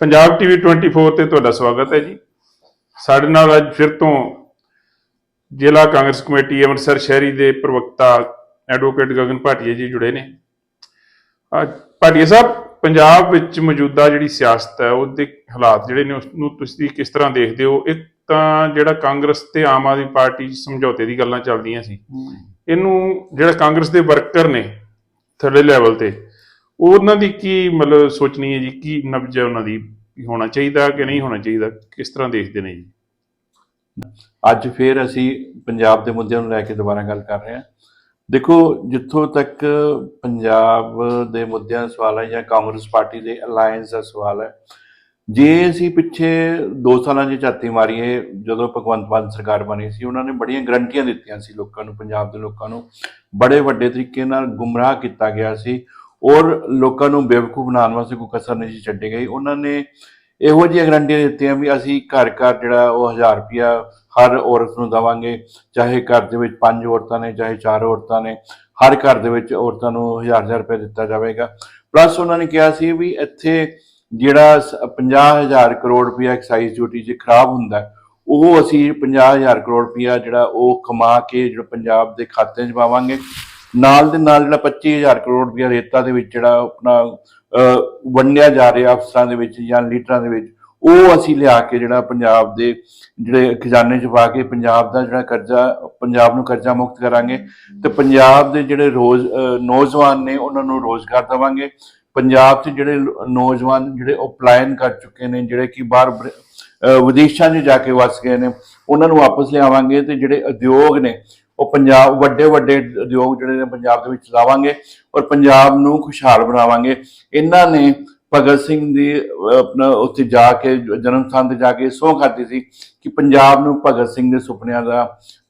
Punjab TV 24 ਤੇ ਤੁਹਾਡਾ ਸਵਾਗਤ ਹੈ ਜੀ। ਸਾਡੇ ਨਾਲ ਅੱਜ ਫਿਰ ਤੋਂ ਜ਼ਿਲ੍ਹਾ ਕਾਂਗਰਸ ਕਮੇਟੀ ਅੰਮ੍ਰਿਤਸਰ ਸ਼ਹਿਰੀ ਦੇ ਪ੍ਰਵਕਤਾ ਐਡਵੋਕੇਟ ਗਗਨ ਭਾਟੀਆ ਜੀ ਜੁੜੇ ਨੇ। ਭਾਟੀਆ ਸਾਹਿਬ ਪੰਜਾਬ ਵਿੱਚ ਮੌਜੂਦਾ ਜਿਹੜੀ ਸਿਆਸਤ ਹੈ ਉਹਦੇ ਹਾਲਾਤ ਜਿਹੜੇ ਨੇ ਉਸ ਨੂੰ ਤੁਸੀਂ ਕਿਸ ਤਰ੍ਹਾਂ ਦੇਖਦੇ ਹੋ? ਇੱਕ ਤਾਂ ਜਿਹੜਾ ਕਾਂਗਰਸ ਤੇ ਆਮ ਆਦਮੀ ਪਾਰਟੀ ਸਮਝੌਤੇ ਦੀ ਗੱਲਾਂ ਚੱਲਦੀਆਂ ਸੀ। ਇਹਨੂੰ ਜਿਹੜਾ ਕਾਂਗਰਸ ਦੇ ਵਰਕਰ ਨੇ ਥੱਲੇ ਲੈਵਲ ਤੇ ਉਹਨਾਂ ਦੀ ਕੀ ਮਤਲਬ ਸੋਚਣੀ ਹੈ ਜੀ? ਕੀ ਨਬਜ ਹੈ ਉਹਨਾਂ ਦੀ ਵੀ ਹੋਣਾ ਚਾਹੀਦਾ ਕਿ ਨਹੀਂ ਹੋਣਾ ਚਾਹੀਦਾ? ਕਿਸ ਤਰ੍ਹਾਂ ਦੇਖਦੇ ਨੇ ਜੀ? ਅੱਜ ਫੇਰ ਅਸੀਂ ਪੰਜਾਬ ਦੇ ਮੁੱਦਿਆਂ ਨੂੰ ਲੈ ਕੇ ਦੁਬਾਰਾ ਗੱਲ ਕਰ ਰਹੇ ਹਾਂ। ਦੇਖੋ, ਜਿੱਥੋਂ ਤੱਕ ਪੰਜਾਬ ਦੇ ਮੁੱਦਿਆਂ ਦਾ ਸਵਾਲ ਹੈ ਜਾਂ ਕਾਂਗਰਸ ਪਾਰਟੀ ਦੇ ਅਲਾਈਅੰਸ ਦਾ ਸਵਾਲ ਹੈ, ਜੇ ਅਸੀਂ ਪਿੱਛੇ 2 ਸਾਲਾਂ ਦੀ ਝਾਤੀ ਮਾਰੀਏ, ਜਦੋਂ ਭਗਵੰਤ ਮਾਨ ਸਰਕਾਰ ਬਣੀ ਸੀ, ਉਹਨਾਂ ਨੇ ਬੜੀਆਂ ਗਰੰਟੀਆਂ ਦਿੱਤੀਆਂ ਸੀ ਲੋਕਾਂ ਨੂੰ, ਪੰਜਾਬ ਦੇ ਲੋਕਾਂ ਨੂੰ। ਬੜੇ ਵੱਡੇ ਤਰੀਕੇ ਨਾਲ ਗੁੰਮਰਾਹ ਕੀਤਾ ਗਿਆ ਸੀ। ਔਰ ਲੋਕਾਂ ਨੂੰ ਬੇਵਕੂਫ ਬਣਾਉਣ ਵਾਸਤੇ ਕੋਈ ਕਸਰ ਨਹੀਂ ਸੀ ਛੱਡੀ ਗਈ। ਉਹਨਾਂ ਨੇ ਇਹੋ ਜਿਹੀਆਂ ਗਰੰਟੀਆਂ ਦਿੱਤੀਆਂ ਵੀ ਅਸੀਂ ਘਰ ਘਰ ਜਿਹੜਾ ਉਹ 1000 ਰੁਪਿਆ ਹਰ ਔਰਤ ਨੂੰ ਦਵਾਂਗੇ, ਚਾਹੇ ਘਰ ਦੇ ਵਿੱਚ ਪੰਜ ਔਰਤਾਂ ਨੇ, ਚਾਹੇ ਚਾਰ ਔਰਤਾਂ ਨੇ, ਹਰ ਘਰ ਦੇ ਵਿੱਚ ਔਰਤਾਂ ਨੂੰ 1000 ਰੁਪਏ ਦਿੱਤਾ ਜਾਵੇਗਾ। ਪਲੱਸ ਉਹਨਾਂ ਨੇ ਕਿਹਾ ਸੀ ਵੀ ਇੱਥੇ ਜਿਹੜਾ 50000 ਕਰੋੜ ਰੁਪਇਆ ਐਕਸਾਈਜ਼ ਡਿਊਟੀ ਜੇ ਖਰਾਬ ਹੁੰਦਾ, ਉਹ ਅਸੀਂ 50000 ਕਰੋੜ ਰੁਪਇਆ ਜਿਹੜਾ ਉਹ ਕਮਾ ਕੇ ਜਿਹੜਾ ਪੰਜਾਬ ਦੇ ਖਾਤੇ 'ਚ ਪਾਵਾਂਗੇ। ਨਾਲ ਦੇ ਨਾਲ ਜਿਹੜਾ 25000 ਕਰੋੜ ਰੁਪਇਆ ਰੇਤਾ ਦੇ ਵਿੱਚ ਜਿਹੜਾ ਆਪਣਾ ਵੰਡਿਆ ਜਾ ਰਿਹਾ ਅਫਸਰਾਂ ਦੇ ਵਿੱਚ ਜਾਂ ਲੀਡਰਾਂ ਦੇ ਵਿੱਚ, ਉਹ ਅਸੀਂ ਲਿਆ ਕੇ ਜਿਹੜਾ ਪੰਜਾਬ ਦੇ ਜਿਹੜੇ ਖਜ਼ਾਨੇ 'ਚ ਪਾ ਕੇ ਪੰਜਾਬ ਦਾ ਜਿਹੜਾ ਕਰਜ਼ਾ, ਪੰਜਾਬ ਨੂੰ ਕਰਜ਼ਾ ਮੁਕਤ ਕਰਾਂਗੇ ਤੇ ਪੰਜਾਬ ਦੇ ਜਿਹੜੇ ਰੋਜ਼ ਨੌਜਵਾਨ ਨੇ ਉਹਨਾਂ ਨੂੰ ਰੋਜ਼ਗਾਰ ਦੇਵਾਂਗੇ। ਪੰਜਾਬ 'ਚ ਜਿਹੜੇ ਨੌਜਵਾਨ ਜਿਹੜੇ ਉਹ ਪਲਾਇਨ ਕਰ ਚੁੱਕੇ ਨੇ, ਜਿਹੜੇ ਕਿ ਬਾਹਰ ਵਿਦੇਸ਼ਾਂ 'ਚ ਜਾ ਕੇ ਵਸ ਗਏ ਨੇ, ਉਹਨਾਂ ਨੂੰ ਵਾਪਸ ਲਿਆਵਾਂਗੇ ਤੇ ਜਿਹੜੇ ਉਦਯੋਗ ਨੇ ਉਹ ਪੰਜਾਬ, ਵੱਡੇ ਵੱਡੇ ਉਦਯੋਗ ਜਿਹੜੇ ਨੇ ਪੰਜਾਬ ਦੇ ਵਿੱਚ ਲਾਵਾਂਗੇ ਔਰ ਪੰਜਾਬ ਨੂੰ ਖੁਸ਼ਹਾਲ ਬਣਾਵਾਂਗੇ। ਇਹਨਾਂ ਨੇ ਭਗਤ ਸਿੰਘ ਦੀ ਆਪਣਾ ਉੱਥੇ ਜਾ ਕੇ, ਜਨਮ ਸਥਾਨ ਤੇ ਜਾ ਕੇ ਸਹੁੰ ਖਾਧੀ ਸੀ ਕਿ ਪੰਜਾਬ ਨੂੰ ਭਗਤ ਸਿੰਘ ਦੇ ਸੁਪਨਿਆਂ ਦਾ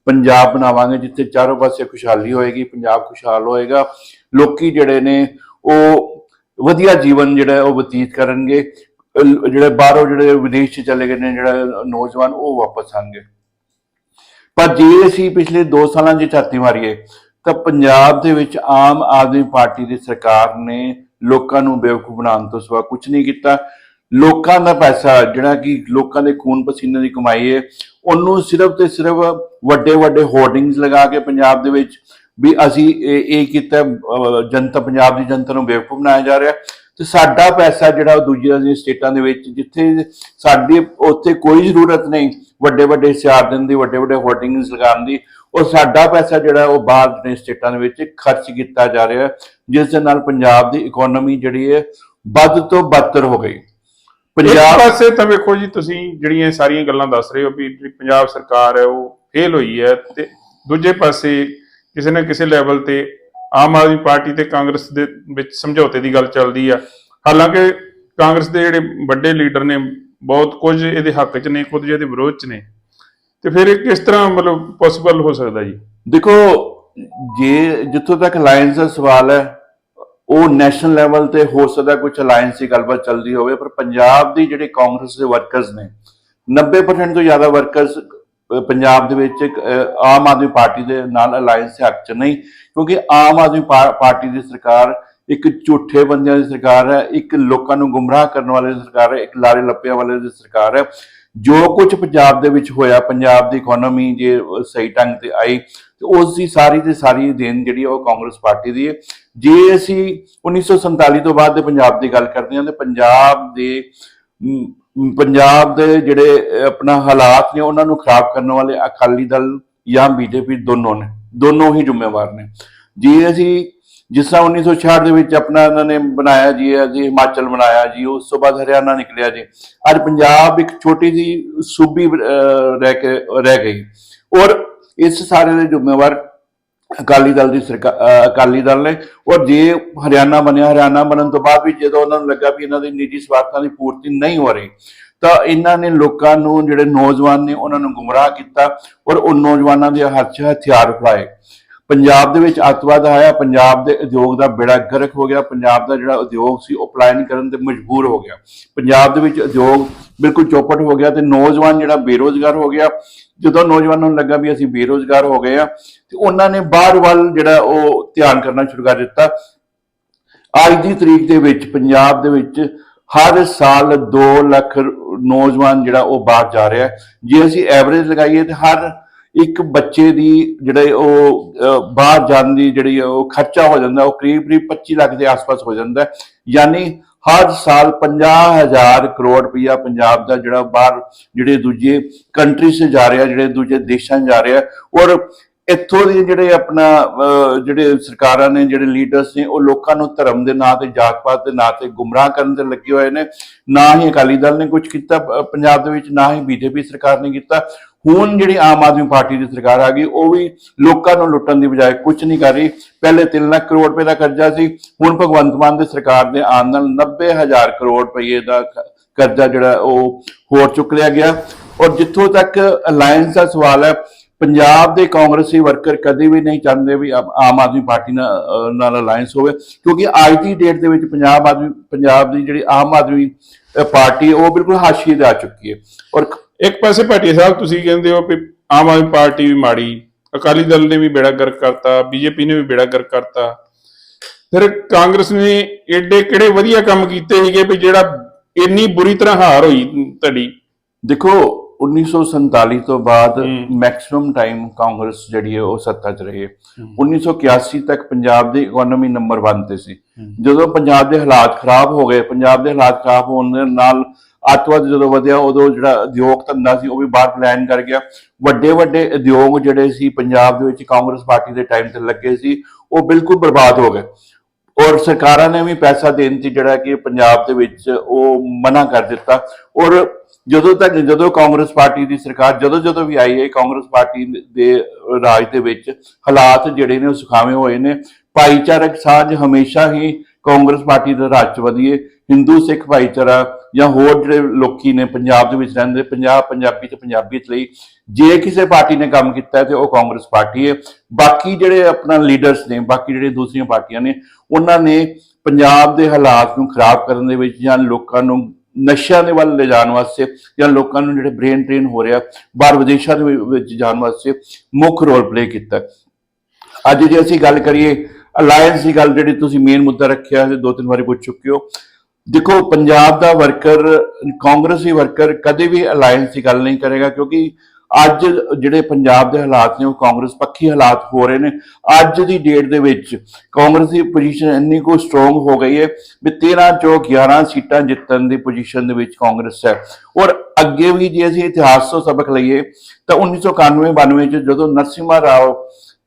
ਪੰਜਾਬ ਬਣਾਵਾਂਗੇ, ਜਿੱਥੇ ਚਾਰੋਂ ਪਾਸੇ ਖੁਸ਼ਹਾਲੀ ਹੋਏਗੀ, ਪੰਜਾਬ ਖੁਸ਼ਹਾਲ ਹੋਏਗਾ। ਲੋਕੀ ਜਿਹੜੇ ਨੇ, ਉਹ ਵਧੀਆ ਜੀਵਨ ਜਿਹੜਾ ਉਹ ਬਤੀਤ ਕਰਨਗੇ। ਜਿਹੜੇ ਬਾਹਰੋਂ ਜਿਹੜੇ ਵਿਦੇਸ਼ 'ਚ ਚਲੇ ਗਏ ਨੇ, ਜਿਹੜਾ ਨੌਜਵਾਨ, ਉਹ ਵਾਪਸ ਆਣਗੇ। ਪਰ ਜੇ ਅਸੀਂ ਪਿਛਲੇ 2 ਸਾਲਾਂ ਦੀ ਝਾਤੀ ਮਾਰੀਏ, ਤਾਂ ਪੰਜਾਬ ਦੇ ਵਿੱਚ ਆਮ ਆਦਮੀ ਪਾਰਟੀ ਦੀ ਸਰਕਾਰ ਨੇ ਲੋਕਾਂ ਨੂੰ ਬੇਵਕੂਫ ਬਣਾਉਣ ਤੋਂ ਸਿਵਾ ਕੁਝ ਨਹੀਂ ਕੀਤਾ। ਲੋਕਾਂ ਦਾ ਪੈਸਾ, ਜਿਹੜਾ ਕਿ ਲੋਕਾਂ ਦੇ ਖੂਨ ਪਸੀਨੇ ਦੀ ਕਮਾਈ ਹੈ ਉਹਨੂੰ ਸਿਰਫ ਤੇ ਸਿਰਫ ਵੱਡੇ ਵੱਡੇ ਹੋਰਡਿੰਗਸ ਲਗਾ ਕੇ ਪੰਜਾਬ ਦੇ ਵਿੱਚ ਵੀ ਅਸੀਂ ਇਹ ਇਹ ਕੀਤਾ ਜਨਤਾ, ਪੰਜਾਬ ਦੀ ਜਨਤਾ ਨੂੰ ਬੇਵਕੂਫ ਬਣਾਇਆ ਜਾ ਰਿਹਾ। ਤੇ ਸਾਡਾ ਪੈਸਾ ਜਿਹੜਾ ਉਹ ਦੂਜੀਆਂ ਦੀਆਂ ਸਟੇਟਾਂ ਦੇ ਵਿੱਚ, ਜਿੱਥੇ ਸਾਡੀ, ਉੱਥੇ ਕੋਈ ਜ਼ਰੂਰਤ ਨਹੀਂ ਵੱਡੇ ਵੱਡੇ ਸਿਆਰ ਦਿਨ ਦੀ, ਵੱਡੇ ਵੱਡੇ ਹੋਰਡਿੰਗਸ ਲਗਾਉਣ ਦੀ, ਉਹ ਸਾਡਾ ਪੈਸਾ ਜਿਹੜਾ ਉਹ ਬਾਹਰ ਦੇ ਸਟੇਟਾਂ ਦੇ ਵਿੱਚ ਖਰਚ ਕੀਤਾ ਜਾ ਰਿਹਾ ਜਿਸ ਦੇ ਨਾਲ ਪੰਜਾਬ ਦੀ ਇਕਨੋਮੀ ਜਿਹੜੀ ਹੈ ਵੱਧ ਤੋਂ ਬਦਤਰ ਹੋ ਗਈ। ਪੰਜਾਬ ਪਾਸੇ ਤਾਂ ਵੇਖੋ ਜੀ, ਤੁਸੀਂ ਜਿਹੜੀਆਂ ਸਾਰੀਆਂ ਗੱਲਾਂ ਦੱਸ ਰਹੇ ਹੋ ਵੀ ਜਿਹੜੀ ਪੰਜਾਬ ਸਰਕਾਰ ਹੈ, ਉਹ ਫੇਲ ਹੋਈ ਹੈ ਤੇ ਦੂਜੇ ਪਾਸੇ ਕਿਸੇ ਨਾ ਕਿਸੇ ਲੈਵਲ ਤੇ ਆਮ ਆਦਮੀ ਪਾਰਟੀ ਤੇ ਕਾਂਗਰਸ ਦੇ ਵਿੱਚ ਸਮਝੌਤੇ ਦੀ ਗੱਲ ਚੱਲਦੀ ਆ। ਹਾਲਾਂਕਿ ਕਾਂਗਰਸ ਦੇ ਜਿਹੜੇ ਵੱਡੇ ਲੀਡਰ ਨੇ, ਬਹੁਤ ਕੁਝ ਇਹਦੇ ਹੱਕ 'ਚ ਨੇ, ਕੁਝ ਇਹਦੇ ਵਿਰੋਧ 'ਚ ਨੇ। ਤੇ ਫਿਰ ਇਹ ਕਿਸ ਤਰ੍ਹਾਂ ਮਤਲਬ ਪੋਸੀਬਲ ਹੋ ਸਕਦਾ ਜੀ? ਦੇਖੋ, ਜੇ ਜਿੱਥੋਂ ਤੱਕ ਅਲਾਈਅੰਸ ਦਾ ਸਵਾਲ ਹੈ, ਉਹ ਨੈਸ਼ਨਲ ਲੈਵਲ ਤੇ ਹੋ ਸਕਦਾ ਕੁਝ ਅਲਾਈਅੰਸ ਦੀ ਗੱਲਬਾਤ ਚੱਲਦੀ ਹੋਵੇ, ਪਰ ਪੰਜਾਬ ਦੀ ਜਿਹੜੇ ਕਾਂਗਰਸ ਦੇ ਵਰਕਰਸ ਨੇ 90% ਤੋਂ ਜ਼ਿਆਦਾ ਵਰਕਰਸ ਪੰਜਾਬ ਦੇ ਵਿੱਚ ਇੱਕ, ਆਮ ਆਦਮੀ ਪਾਰਟੀ ਦੇ ਨਾਲ ਅਲਾਈਅੰਸ ਦੇ ਹੱਕ 'ਚ ਨਹੀਂ ਕਿਉਂਕਿ ਆਮ ਆਦਮੀ ਪਾਰਟੀ ਦੀ ਸਰਕਾਰ ਇੱਕ ਝੂਠੇ ਬੰਦਿਆਂ ਦੀ ਸਰਕਾਰ ਹੈ ਇੱਕ ਲੋਕਾਂ ਨੂੰ ਗੁੰਮਰਾਹ ਕਰਨ ਵਾਲੇ ਸਰਕਾਰ ਹੈ ਇੱਕ ਲਾਰੇ ਲੱਪਿਆਂ ਵਾਲੇ ਦੀ ਸਰਕਾਰ ਹੈ। ਜੋ ਕੁਝ ਪੰਜਾਬ ਦੇ ਵਿੱਚ ਹੋਇਆ ਪੰਜਾਬ ਦੀ ਇਕਨੋਮੀ ਜੇ ਸਹੀ ਢੰਗ ਤੇ ਆਈ ਤੇ ਉਸ ਦੀ ਸਾਰੀ ਦੀ ਸਾਰੀ ਦੇਣ ਜਿਹੜੀ ਹੈ ਉਹ ਕਾਂਗਰਸ ਪਾਰਟੀ ਦੀ ਹੈ। ਜੇ ਅਸੀਂ 1947 ਤੋਂ ਬਾਅਦ ਦੇ ਪੰਜਾਬ ਦੀ ਗੱਲ ਕਰਦੇ ਹਾਂ ਤੇ ਪੰਜਾਬ ਦੇ ਪੰਜਾਬ ਦੇ ਜਿਹੜੇ ਆਪਣਾ ਹਾਲਾਤ ਨੇ, ਉਹਨਾਂ ਨੂੰ ਖਰਾਬ ਕਰਨ ਵਾਲੇ ਅਕਾਲੀ ਦਲ ਜਾਂ ਬੀਜੇਪੀ ਦੋਨੋਂ ਨੇ, ਦੋਨੋਂ ਹੀ ਜ਼ਿੰਮੇਵਾਰ ਨੇ। ਜੀ, ਅਸੀਂ ਜਿਸ ਤਰ੍ਹਾਂ 1966 ਦੇ ਵਿੱਚ ਆਪਣਾ ਇਹਨਾਂ ਨੇ ਬਣਾਇਆ ਜੀ, ਅਸੀਂ ਹਿਮਾਚਲ ਬਣਾਇਆ ਜੀ, ਉਸ ਤੋਂ ਬਾਅਦ ਹਰਿਆਣਾ ਨਿਕਲਿਆ ਜੀ। ਅੱਜ ਪੰਜਾਬ ਇੱਕ ਛੋਟੀ ਜੀ ਸੂਬੀ ਰਹਿ ਕੇ, ਰਹਿ ਗਈ। ਔਰ ਇਸ ਸਾਰੇ ਦੇ ਜ਼ਿੰਮੇਵਾਰ ਅਕਾਲੀ ਦਲ ਦੀ ਸਰਕਾਰ ਅਕਾਲੀ ਦਲ ਨੇ। ਔਰ ਜੇ ਹਰਿਆਣਾ ਬਣਿਆ, ਹਰਿਆਣਾ ਬਣਨ ਤੋਂ ਬਾਅਦ ਵੀ ਜਦੋਂ ਉਹਨਾਂ ਨੂੰ ਲੱਗਾ ਵੀ ਇਹਨਾਂ ਦੇ ਨਿੱਜੀ ਸਵਾਰਥਾਂ ਦੀ ਪੂਰਤੀ ਨਹੀਂ ਹੋ ਰਹੀ, ਤਾਂ ਇਹਨਾਂ ਨੇ ਲੋਕਾਂ ਨੂੰ ਜਿਹੜੇ ਨੌਜਵਾਨ ਨੇ ਉਹਨਾਂ ਨੂੰ ਗੁੰਮਰਾਹ ਕੀਤਾ ਔਰ ਉਹ ਨੌਜਵਾਨਾਂ ਦੇ ਹੱਥ 'ਚ ਹਥਿਆਰ ਫੜਾਏ। ਪੰਜਾਬ ਦੇ ਵਿੱਚ ਅੱਤਵਾਦ ਆਇਆ, ਪੰਜਾਬ ਦੇ ਉਦਯੋਗ ਦਾ ਬੇੜਾ ਗਰਕ ਹੋ ਗਿਆ, ਪੰਜਾਬ ਦਾ ਜਿਹੜਾ ਉਦਯੋਗ ਸੀ ਉਹ ਪਲਾਇਨ ਕਰਨ ਤੇ ਮਜਬੂਰ ਹੋ ਗਿਆ। ਪੰਜਾਬ ਦੇ ਵਿੱਚ ਉਦਯੋਗ ਬਿਲਕੁਲ ਚੌਪਟ ਹੋ ਗਿਆ ਤੇ ਨੌਜਵਾਨ ਜਿਹੜਾ ਬੇਰੋਜ਼ਗਾਰ ਹੋ ਗਿਆ ਜਦੋਂ ਨੌਜਵਾਨਾਂ ਨੂੰ ਲੱਗਾ ਵੀ ਅਸੀਂ ਬੇਰੋਜ਼ਗਾਰ ਹੋ ਗਏ ਆ ਤੇ ਉਹਨਾਂ ਨੇ ਬਾਹਰ ਵੱਲ ਜਿਹੜਾ ਉਹ ਧਿਆਨ ਕਰਨਾ ਸ਼ੁਰੂ ਕਰ ਦਿੱਤਾ। ਅੱਜ ਦੀ ਤਰੀਕ ਦੇ ਵਿੱਚ ਪੰਜਾਬ ਦੇ ਵਿੱਚ ਹਰ ਸਾਲ 2 ਲੱਖ ਨੌਜਵਾਨ ਜਿਹੜਾ ਉਹ ਬਾਹਰ ਜਾ ਰਿਹਾ ਜੇ ਅਸੀਂ ਐਵਰੇਜ ਲਗਾਈਏ ਤੇ ਹਰ ਇੱਕ ਬੱਚੇ ਦੀ ਜਿਹੜੇ ਉਹ ਅਹ, ਬਾਹਰ ਜਾਣ ਦੀ ਜਿਹੜੀ ਉਹ ਖਰਚਾ ਹੋ ਜਾਂਦਾ ਉਹ ਕਰੀਬ ਕਰੀਬ 25 ਲੱਖ ਦੇ ਆਸ-ਪਾਸ ਹੋ ਜਾਂਦਾ ਯਾਨੀ ਹਰ ਸਾਲ 50000 ਕਰੋੜ ਰੁਪਇਆ ਪੰਜਾਬ ਦਾ ਜਿਹੜਾ ਬਾਹਰ ਜਿਹੜੇ ਦੂਜੇ ਕੰਟਰੀ 'ਚ ਜਾ ਰਿਹਾ, ਜਿਹੜੇ ਦੂਜੇ ਦੇਸ਼ਾਂ ਜਾ ਰਿਹਾ ਔਰ ਇੱਥੋਂ ਦੇ ਜਿਹੜੇ ਆਪਣਾ ਜਿਹੜੇ ਸਰਕਾਰਾਂ ਨੇ, ਜਿਹੜੇ ਲੀਡਰਸ ਨੇ, ਉਹ ਲੋਕਾਂ ਨੂੰ ਧਰਮ ਦੇ ਨਾਂ ਤੇ ਜਾਤ ਪਾਤ ਦੇ ਨਾਂ ਤੇ ਗੁੰਮਰਾਹ ਕਰਨ ਤੇ ਲੱਗੇ ਹੋਏ ਨੇ। ਨਾ ਹੀ ਅਕਾਲੀ ਦਲ ਨੇ ਕੁਝ ਕੀਤਾ ਪੰਜਾਬ ਦੇ ਵਿੱਚ ਨਾ ਹੀ ਬੀਜੇਪੀ ਸਰਕਾਰ ਨੇ ਕੀਤਾ। ਹੁਣ ਜਿਹੜੀ ਆਮ ਆਦਮੀ ਪਾਰਟੀ ਦੀ ਸਰਕਾਰ ਆ ਗਈ, ਉਹ ਵੀ ਲੋਕਾਂ ਨੂੰ ਲੁੱਟਣ ਦੀ ਬਜਾਏ ਕੁਝ ਨਹੀਂ ਕਰ ਰਹੀ। ਪਹਿਲੇ 3 ਲੱਖ ਕਰੋੜ ਰੁਪਏ ਦਾ ਕਰਜ਼ਾ ਸੀ, ਹੁਣ ਭਗਵੰਤ ਮਾਨ ਦੀ ਸਰਕਾਰ ਦੇ ਆਉਣ ਨਾਲ 90000 ਕਰੋੜ ਰੁਪਏ ਦਾ ਕਰਜ਼ਾ ਜਿਹੜਾ ਉਹ ਹੋਰ ਚੁੱਕ ਲਿਆ ਗਿਆ। ਔਰ ਜਿੱਥੋਂ ਤੱਕ ਅਲਾਈਅੰਸ ਦਾ ਸਵਾਲ ਹੈ, ਪੰਜਾਬ ਦੇ ਕਾਂਗਰਸੀ ਵਰਕਰ ਕਦੇ ਵੀ ਨਹੀਂ ਚਾਹੁੰਦੇ ਵੀ ਆਮ ਆਦਮੀ ਪਾਰਟੀ ਨਾਲ ਨਾਲ ਅਲਾਈਅੰਸ ਹੋਵੇ, ਕਿਉਂਕਿ ਅੱਜ ਦੀ ਡੇਟ ਦੇ ਵਿੱਚ ਪੰਜਾਬ ਆਦਮੀ, ਪੰਜਾਬ ਦੀ ਜਿਹੜੀ ਆਮ ਆਦਮੀ ਪਾਰਟੀ ਉਹ ਬਿਲਕੁਲ ਹਾਸ਼ੀਏ ਤੇ ਆ ਚੁੱਕੀ ਹੈ। ਔਰ ਇੱਕ ਪਾਸੇ ਭਾਟੀਆ ਸਾਹਿਬ ਤੁਸੀਂ ਕਹਿੰਦੇ ਹੋ ਕਿ ਆਮ ਆਦਮੀ ਪਾਰਟੀ ਵੀ ਮਾੜੀ ਅਕਾਲੀ ਦਲ ਨੇ ਵੀ ਬੇੜਾ ਗਰਕ ਕਰਤਾ ਬੀਜੇਪੀ ਨੇ ਵੀ ਬੇੜਾ ਗਰਕ ਕਰਤਾ। ਫਿਰ ਕਾਂਗਰਸ ਨੇ ਏਡੇ ਕਿਹੜੇ ਵਧੀਆ ਕੰਮ ਕੀਤੇ ਸੀਗੇ ਵੀ ਜਿਹੜਾ ਇੰਨੀ ਬੁਰੀ ਤਰ੍ਹਾਂ ਹਾਰ ਹੋਈ ਤੁਹਾਡੀ? ਦੇਖੋ 1947 ਤੋਂ ਬਾਅਦ। ਮੈਕਸਿਮਮ ਟਾਈਮ ਕਾਂਗਰਸ ਜਿਹੜੀ ਹੈ ਉਹ ਸੱਤਾ 'ਚ ਰਹੀ ਹੈ। 1981 ਤੱਕ ਪੰਜਾਬ ਦੀ ਇਕਨੋਮੀ ਨੰਬਰ 1 ਤੇ ਸੀ। ਜਦੋਂ ਪੰਜਾਬ ਦੇ ਹਾਲਾਤ ਖਰਾਬ ਹੋ ਗਏ ਪੰਜਾਬ ਦੇ ਹਾਲਾਤ ਖਰਾਬ ਹੋਣ ਦੇ ਨਾਲ ਅੱਤਵਾਦ ਜਦੋਂ ਵਧਿਆ, ਉਦੋਂ ਜਿਹੜਾ ਉਦਯੋਗ ਧੰਦਾ ਸੀ, ਉਹ ਵੀ ਬਾਹਰ ਪਲਾਨ ਕਰ ਗਿਆ। ਵੱਡੇ ਵੱਡੇ ਉਦਯੋਗ ਜਿਹੜੇ ਸੀ, ਪੰਜਾਬ ਦੇ ਵਿੱਚ ਕਾਂਗਰਸ ਪਾਰਟੀ ਦੇ ਟਾਈਮ ਤੇ ਲੱਗੇ ਸੀ, ਉਹ ਬਿਲਕੁਲ ਬਰਬਾਦ ਹੋ ਗਏ। ਔਰ ਸਰਕਾਰਾਂ ਨੇ ਵੀ ਪੈਸਾ ਦੇਣ ਦੀ ਜਿਹੜਾ ਕਿ ਪੰਜਾਬ ਦੇ ਵਿੱਚ ਉਹ ਮਨਾ ਕਰ ਦਿੱਤਾ। ਔਰ ਜਦੋਂ ਤੱਕ, ਜਦੋਂ ਕਾਂਗਰਸ ਪਾਰਟੀ ਦੀ ਸਰਕਾਰ, ਜਦੋਂ ਜਦੋਂ ਵੀ ਆਈ ਹੈ, ਕਾਂਗਰਸ ਪਾਰਟੀ ਦੇ ਰਾਜ ਦੇ ਵਿੱਚ ਹਾਲਾਤ ਜਿਹੜੇ ਨੇ ਉਹ ਸੁਖਾਵੇਂ ਹੋਏ ਨੇ। ਭਾਈਚਾਰਕ ਸਾਂਝ ਹਮੇਸ਼ਾ ਹੀ ਕਾਂਗਰਸ ਪਾਰਟੀ ਦੇ ਰਾਜ ਚ ਵਧੀਏ ਹਿੰਦੂ, ਸਿੱਖ ਭਾਈਚਾਰਾ ਜਾਂ ਹੋਰ ਜਿਹੜੇ ਲੋਕੀ ਨੇ ਪੰਜਾਬ ਦੇ ਵਿੱਚ ਰਹਿੰਦੇ ਪੰਜਾਬ ਪੰਜਾਬੀ ਤੇ ਪੰਜਾਬੀਅਤ ਲਈ ਜੇ ਕਿਸੇ ਪਾਰਟੀ ਨੇ ਕੰਮ ਕੀਤਾ ਹੈ ਤੇ ਉਹ ਕਾਂਗਰਸ ਪਾਰਟੀ ਹੈ। ਬਾਕੀ ਜਿਹੜੇ ਆਪਣਾ ਲੀਡਰਸ ਨੇ, ਬਾਕੀ ਜਿਹੜੇ ਦੂਸਰੀਆਂ ਪਾਰਟੀਆਂ ਨੇ, ਉਹਨਾਂ ਨੇ ਪੰਜਾਬ ਦੇ ਹਾਲਾਤ ਨੂੰ ਖਰਾਬ ਕਰਨ ਦੇ ਵਿੱਚ ਜਾਂ ਲੋਕਾਂ ਨੂੰ ਨਸ਼ਿਆਂ ਦੇ ਵੱਲ ਲਿਜਾਣ ਵਾਸਤੇ ਜਾਂ ਲੋਕਾਂ ਨੂੰ ਜਿਹੜੇ ਬ੍ਰੇਨ ਟ੍ਰੇਨ ਹੋ ਰਿਹਾ, ਬਾਹਰ ਵਿਦੇਸ਼ਾਂ ਦੇ ਵਿੱਚ ਜਾਣ ਵਾਸਤੇ ਮੁੱਖ ਰੋਲ ਪਲੇ ਕੀਤਾ। ਅੱਜ ਜੇ ਅਸੀਂ ਗੱਲ ਕਰੀਏ ਅਲਾਈਅੰਸ ਦੀ ਗੱਲ, ਜਿਹੜੀ ਤੁਸੀਂ ਮੇਨ ਮੁੱਦਾ ਰੱਖਿਆ ਹੈ ਦੋ ਤਿੰਨ ਵਾਰੀ ਪੁੱਛ ਚੁੱਕੇ ਹੋ ਦੇਖੋ, ਪੰਜਾਬ ਦਾ ਵਰਕਰ ਕਾਂਗਰਸੀ ਵਰਕਰ ਕਦੇ ਵੀ ਅਲਾਈਅੰਸ ਦੀ ਗੱਲ ਨਹੀਂ ਕਰੇਗਾ ਕਿਉਂਕਿ ਅੱਜ ਜਿਹੜੇ ਪੰਜਾਬ ਦੇ ਹਾਲਾਤ ਨੇ, ਉਹ ਕਾਂਗਰਸ ਪੱਖੀ ਹਾਲਾਤ ਹੋ ਰਹੇ ਨੇ। ਅੱਜ ਦੀ ਡੇਟ ਦੇ ਵਿੱਚ ਕਾਂਗਰਸ ਦੀ ਪੋਜੀਸ਼ਨ ਇੰਨੀ ਕੋ ਸਟਰੋਂਗ ਹੋ ਗਈ ਹੈ ਵੀ 13 ਚੋਂ 11 ਸੀਟਾਂ ਜਿੱਤਣ ਦੀ ਪੋਜੀਸ਼ਨ ਦੇ ਵਿੱਚ ਕਾਂਗਰਸ ਹੈ। ਔਰ ਅੱਗੇ ਵੀ ਜੇ ਅਸੀਂ ਇਤਿਹਾਸ ਤੋਂ ਸਬਕ ਲਈਏ, ਤਾਂ 1991 92 ਚ ਜਦੋਂ ਨਰਸਿਮਾ ਰਾਓ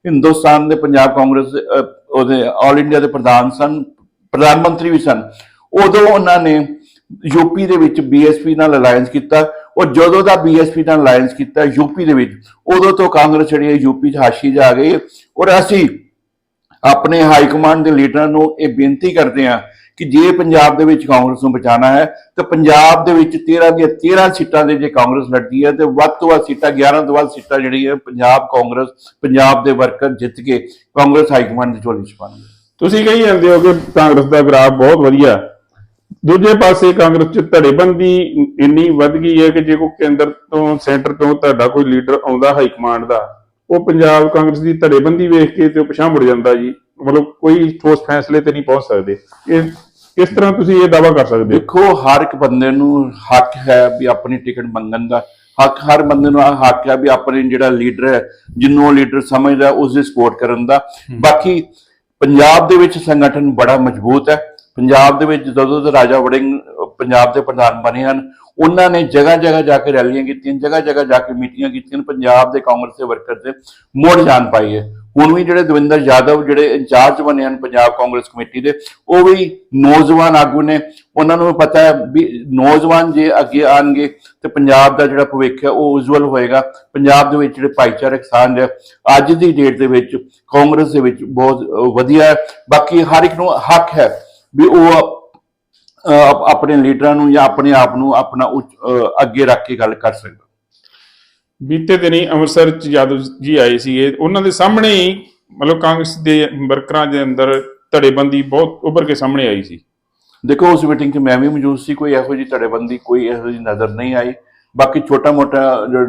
ਹਿੰਦੁਸਤਾਨ ਦੇ ਪੰਜਾਬ ਕਾਂਗਰਸ ਉਹਦੇ ਆਲ ਇੰਡੀਆ ਦੇ ਪ੍ਰਧਾਨ ਸਨ, ਪ੍ਰਧਾਨ ਮੰਤਰੀ ਵੀ ਸਨ ਉਦੋਂ ਉਹਨਾਂ ਨੇ ਯੂਪੀ ਦੇ ਵਿੱਚ ਬੀਐਸਪੀ ਨਾਲ ਅਲਾਈਅੰਸ ਕੀਤਾ ਔਰ ਜਦੋਂ ਦਾ ਬੀਐਸਪੀ ਨਾਲ ਅਲਾਈਅੰਸ ਕੀਤਾ ਯੂਪੀ ਦੇ ਵਿੱਚ, ਉਦੋਂ ਤੋਂ ਕਾਂਗਰਸ ਜਿਹੜੀ ਹੈ ਯੂਪੀ 'ਚ ਹਾਸ਼ੀ 'ਚ ਆ ਗਈ ਔਰ ਅਸੀਂ ਆਪਣੇ ਹਾਈ ਕਮਾਂਡ ਦੇ ਲੀਡਰਾਂ ਨੂੰ ਇਹ ਬੇਨਤੀ ਕਰਦੇ ਹਾਂ ਕਿ ਜੇ ਪੰਜਾਬ ਦੇ ਵਿੱਚ ਕਾਂਗਰਸ ਨੂੰ ਬਚਾਉਣਾ ਹੈ, ਤਾਂ ਪੰਜਾਬ ਦੇ ਵਿੱਚ 13 ਦੀਆਂ 13 ਸੀਟਾਂ ਦੇ ਜੇ ਕਾਂਗਰਸ ਲੜਦੀ ਹੈ, ਤੇ ਵੱਧ ਤੋਂ ਵੱਧ ਸੀਟਾਂ 11 ਤੋਂ ਵੱਧ ਸੀਟਾਂ ਜਿਹੜੀ ਹੈ ਪੰਜਾਬ ਕਾਂਗਰਸ, ਪੰਜਾਬ ਦੇ ਵਰਕਰ ਜਿੱਤ ਕੇ ਕਾਂਗਰਸ ਹਾਈ ਕਮਾਂਡ ਦੀ ਝੋਲੀ 'ਚ ਪਾਉਣਗੇ ਤੁਸੀਂ ਕਹੀ ਜਾਂਦੇ ਹੋ ਕਿ ਕਾਂਗਰਸ ਦਾ ਗ੍ਰਾਫ ਬਹੁਤ ਵਧੀਆ ਦੂਜੇ ਪਾਸੇ ਕਾਂਗਰਸ ਚ ਧੜੇਬੰਦੀ ਇੰਨੀ ਵੱਧ ਗਈ ਹੈ ਕਿ ਜੇ ਕੋਈ ਕੇਂਦਰ ਤੋਂ ਸੈਂਟਰ ਤੋਂ ਤੁਹਾਡਾ ਕੋਈ ਲੀਡਰ ਆਉਂਦਾ ਹਾਈ ਕਮਾਂਡ ਦਾ ਉਹ ਪੰਜਾਬ ਕਾਂਗਰਸ ਦੀ ਧੜੇਬੰਦੀ ਵੇਖ ਕੇ ਤੇ ਉਹ ਪਿਛਾਂਹ ਮੁੜ ਜਾਂਦਾ ਜੀ। ਮਤਲਬ ਕੋਈ ਠੋਸ ਫੈਸਲੇ ਤੇ ਨਹੀਂ ਪਹੁੰਚ ਸਕਦੇ। ਇਹ ਕਿਸ ਤਰ੍ਹਾਂ ਤੁਸੀਂ ਇਹ ਦਾਵਾ ਕਰ ਸਕਦੇ ਹੋ? ਦੇਖੋ ਹਰ ਇੱਕ ਬੰਦੇ ਨੂੰ ਹੱਕ ਹੈ ਵੀ ਆਪਣੀ ਟਿਕਟ ਮੰਗਣ ਦਾ। ਹੱਕ ਹਰ ਬੰਦੇ ਨੂੰ ਹੱਕ ਹੈ ਵੀ ਆਪਣੇ ਜਿਹੜਾ ਲੀਡਰ ਹੈ ਜਿਹਨੂੰ ਉਹ ਲੀਡਰ ਸਮਝਦਾ ਉਸ ਦੀ ਸਪੋਰਟ ਕਰਨ ਦਾ। ਬਾਕੀ ਪੰਜਾਬ ਦੇ ਵਿੱਚ ਸੰਗਠਨ ਬੜਾ ਮਜ਼ਬੂਤ ਹੈ। ਪੰਜਾਬ ਦੇ ਵਿੱਚ ਜਦੋਂ ਦੇ ਰਾਜਾ ਵੜਿੰਗ ਪੰਜਾਬ ਦੇ ਪ੍ਰਧਾਨ ਬਣੇ ਹਨ, ਉਹਨਾਂ ਨੇ ਜਗ੍ਹਾ ਜਗ੍ਹਾ ਜਾ ਕੇ ਰੈਲੀਆਂ ਕੀਤੀਆਂ ਜਗ੍ਹਾ ਜਗ੍ਹਾ ਜਾ ਕੇ ਮੀਟਿੰਗਾਂ ਕੀਤੀਆਂ ਪੰਜਾਬ ਦੇ ਕਾਂਗਰਸ ਦੇ ਵਰਕਰ ਤੇ ਮੋੜ ਜਾਣ ਪਾਈ ਹੈ। ਹੁਣ ਵੀ ਜਿਹੜੇ ਦਵਿੰਦਰ ਯਾਦਵ ਜਿਹੜੇ ਇੰਚਾਰਜ ਬਣੇ ਹਨ ਪੰਜਾਬ ਕਾਂਗਰਸ ਕਮੇਟੀ ਦੇ, ਉਹ ਵੀ ਨੌਜਵਾਨ ਆਗੂ ਨੇ। ਉਹਨਾਂ ਨੂੰ ਪਤਾ ਹੈ ਵੀ ਨੌਜਵਾਨ ਜੇ ਅੱਗੇ ਆਣਗੇ ਤੇ ਪੰਜਾਬ ਦਾ ਜਿਹੜਾ ਭਵਿੱਖ ਹੈ, ਉਹ ਉਜਵਲ ਹੋਏਗਾ। ਪੰਜਾਬ ਦੇ ਵਿੱਚ ਜਿਹੜੇ ਭਾਈਚਾਰਕ ਸਾਂਝ ਹੈ, ਅੱਜ ਦੀ ਡੇਟ ਦੇ ਵਿੱਚ ਕਾਂਗਰਸ ਦੇ ਵਿੱਚ ਬਹੁਤ ਵਧੀਆ ਹੈ। ਬਾਕੀ ਹਰ ਇੱਕ ਨੂੰ ਹੱਕ ਹੈ ਵੀ ਉਹ ਆਪਣੇ ਲੀਡਰਾਂ ਨੂੰ ਜਾਂ ਆਪਣੇ ਆਪ ਨੂੰ ਆਪਣਾ ਅੱਗੇ ਰੱਖ ਕੇ ਗੱਲ ਕਰ ਸਕਦਾ। ਬੀਤੇ ਦਿਨੀ ਅੰਮ੍ਰਿਤਸਰ ਚ ਯਾਦਵ ਜੀ ਆਏ ਸੀਗੇ। ਉਹਨਾਂ ਦੇ ਸਾਹਮਣੇ ਹੀ ਮਤਲਬ ਕਾਂਗਰਸ ਦੇ ਵਰਕਰਾਂ ਦੇ ਅੰਦਰ ਧੜੇਬੰਦੀ ਬਹੁਤ ਉੱਭਰ ਕੇ ਸਾਹਮਣੇ ਆਈ ਸੀ। ਦੇਖੋ ਉਸ ਮੀਟਿੰਗ 'ਚ ਮੈਂ ਵੀ ਮੌਜੂਦ ਸੀ। ਕੋਈ ਇਹੋ ਜਿਹੀ ਧੜੇਬੰਦੀ ਕੋਈ ਇਹੋ ਜਿਹੀ ਨਜ਼ਰ ਨਹੀਂ ਆਈ। ਬਾਕੀ ਛੋਟਾ ਮੋਟਾ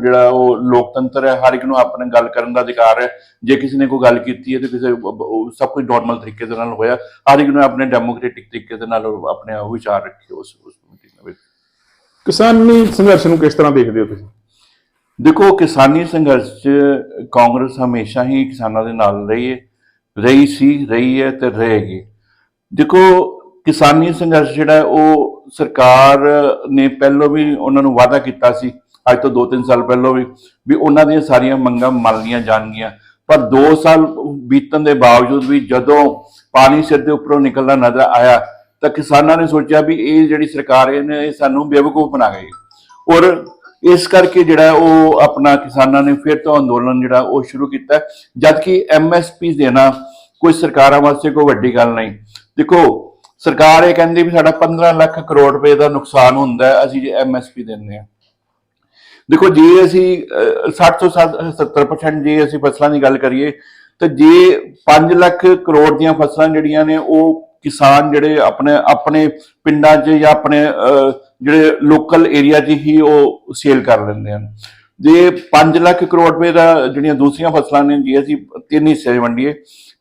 ਜਿਹੜਾ ਉਹ ਲੋਕਤੰਤਰ ਹੈ ਹਰ ਇੱਕ ਨੂੰ ਆਪਣੇ ਗੱਲ ਕਰਨ ਦਾ ਅਧਿਕਾਰ ਹੈ। ਜੇ ਕਿਸੇ ਨੇ ਕੋਈ ਗੱਲ ਕੀਤੀ ਹੈ ਤੇ ਕਿਸੇ ਸਭ ਕੁਝ ਨਾਰਮਲ ਤਰੀਕੇ ਦੇ ਨਾਲ ਹੋਇਆ। ਹਰ ਇੱਕ ਨੂੰ ਆਪਣੇ ਡੈਮੋਕ੍ਰੈਟਿਕ ਤਰੀਕੇ ਦੇ ਨਾਲ ਆਪਣੇ ਵਿਚਾਰ ਰੱਖੇ ਉਸ ਉਸ ਮੀਟਿੰਗ ਵਿੱਚ। ਕਿਸਾਨੀ ਸੰਘਰਸ਼ ਨੂੰ ਕਿਸ ਤਰ੍ਹਾਂ ਦੇਖਦੇ ਹੋ ਤੁਸੀਂ? ਦੇਖੋ ਕਿਸਾਨੀ ਸੰਘਰਸ਼ 'ਚ ਕਾਂਗਰਸ ਹਮੇਸ਼ਾ ਹੀ ਕਿਸਾਨਾਂ ਦੇ ਨਾਲ ਰਹੀ ਹੈ। ਰਹੀ ਸੀ ਰਹੀ ਹੈ ਤੇ ਰਹੇਗੀ। ਦੇਖੋ ਕਿਸਾਨੀ ਸੰਘਰਸ਼ ਜਿਹੜਾ ਉਹ ਸਰਕਾਰ ਨੇ ਪਹਿਲਾਂ ਵੀ ਉਹਨਾਂ ਨੂੰ ਵਾਅਦਾ ਕੀਤਾ ਸੀ, ਅੱਜ ਤੋਂ 2-3 ਸਾਲ ਪਹਿਲਾਂ ਵੀ ਵੀ ਉਹਨਾਂ ਦੀਆਂ ਸਾਰੀਆਂ ਮੰਗਾਂ ਮੰਨ ਲਈਆਂ ਜਾਣਗੀਆਂ। ਪਰ 2 ਸਾਲ ਬੀਤਣ ਦੇ ਬਾਵਜੂਦ ਵੀ ਜਦੋਂ ਪਾਣੀ ਸਿਰ ਦੇ ਉੱਪਰੋਂ ਨਿਕਲਦਾ ਨਜ਼ਰ ਆਇਆ, ਤਾਂ ਕਿਸਾਨਾਂ ਨੇ ਸੋਚਿਆ ਵੀ ਇਹ ਜਿਹੜੀ ਸਰਕਾਰ ਇਹਨੇ ਇਹ ਸਾਨੂੰ ਬੇਵਕੂਫ ਬਣਾ ਗਈ। ਔਰ ਇਸ ਕਰਕੇ ਜਿਹੜਾ ਉਹ ਆਪਣਾ ਕਿਸਾਨਾਂ ਨੇ ਫਿਰ ਤੋਂ ਅੰਦੋਲਨ ਜਿਹੜਾ, ਉਹ ਸ਼ੁਰੂ ਕੀਤਾ। ਜਦਕਿ ਜਦ ਕਿ ਐਮਐਸਪੀ ਦੇਣਾ ਕੋਈ ਸਰਕਾਰਾਂ ਵਾਸਤੇ ਕੋਈ ਵੱਡੀ ਗੱਲ ਨਹੀਂ। ਦੇਖੋ ਸਰਕਾਰ ਇਹ ਕਹਿੰਦੀ ਵੀ ਸਾਡਾ 15 ਲੱਖ ਕਰੋੜ ਰੁਪਏ ਦਾ ਨੁਕਸਾਨ ਹੁੰਦਾ ਅਸੀਂ ਜੇ ਐਮਐਸਪੀ ਦਿੰਦੇ ਹਾਂ। ਦੇਖੋ ਜੇ ਅਸੀਂ ਅਹ, 60 ਤੋਂ 70% ਜੇ ਅਸੀਂ ਫਸਲਾਂ ਦੀ ਗੱਲ ਕਰੀਏ ਤਾਂ ਜੇ 5 ਲੱਖ ਕਰੋੜ ਦੀਆਂ ਫਸਲਾਂ ਜਿਹੜੀਆਂ ਨੇ ਉਹ ਕਿਸਾਨ ਜਿਹੜੇ ਆਪਣੇ ਆਪਣੇ ਪਿੰਡਾਂ 'ਚ ਜਾਂ ਆਪਣੇ ਜਿਹੜੇ ਲੋਕਲ ਏਰੀਆ 'ਚ ਹੀ ਉਹ ਸੇਲ ਕਰ ਲੈਂਦੇ ਹਨ। ਜੇ 5 ਲੱਖ ਕਰੋੜ ਰੁਪਏ ਦਾ ਜਿਹੜੀਆਂ ਦੂਸਰੀਆਂ ਫਸਲਾਂ ਨੇ ਜੇ ਅਸੀਂ ਤਿੰਨ ਹਿੱਸੇ 'ਚ ਵੰਡੀਏ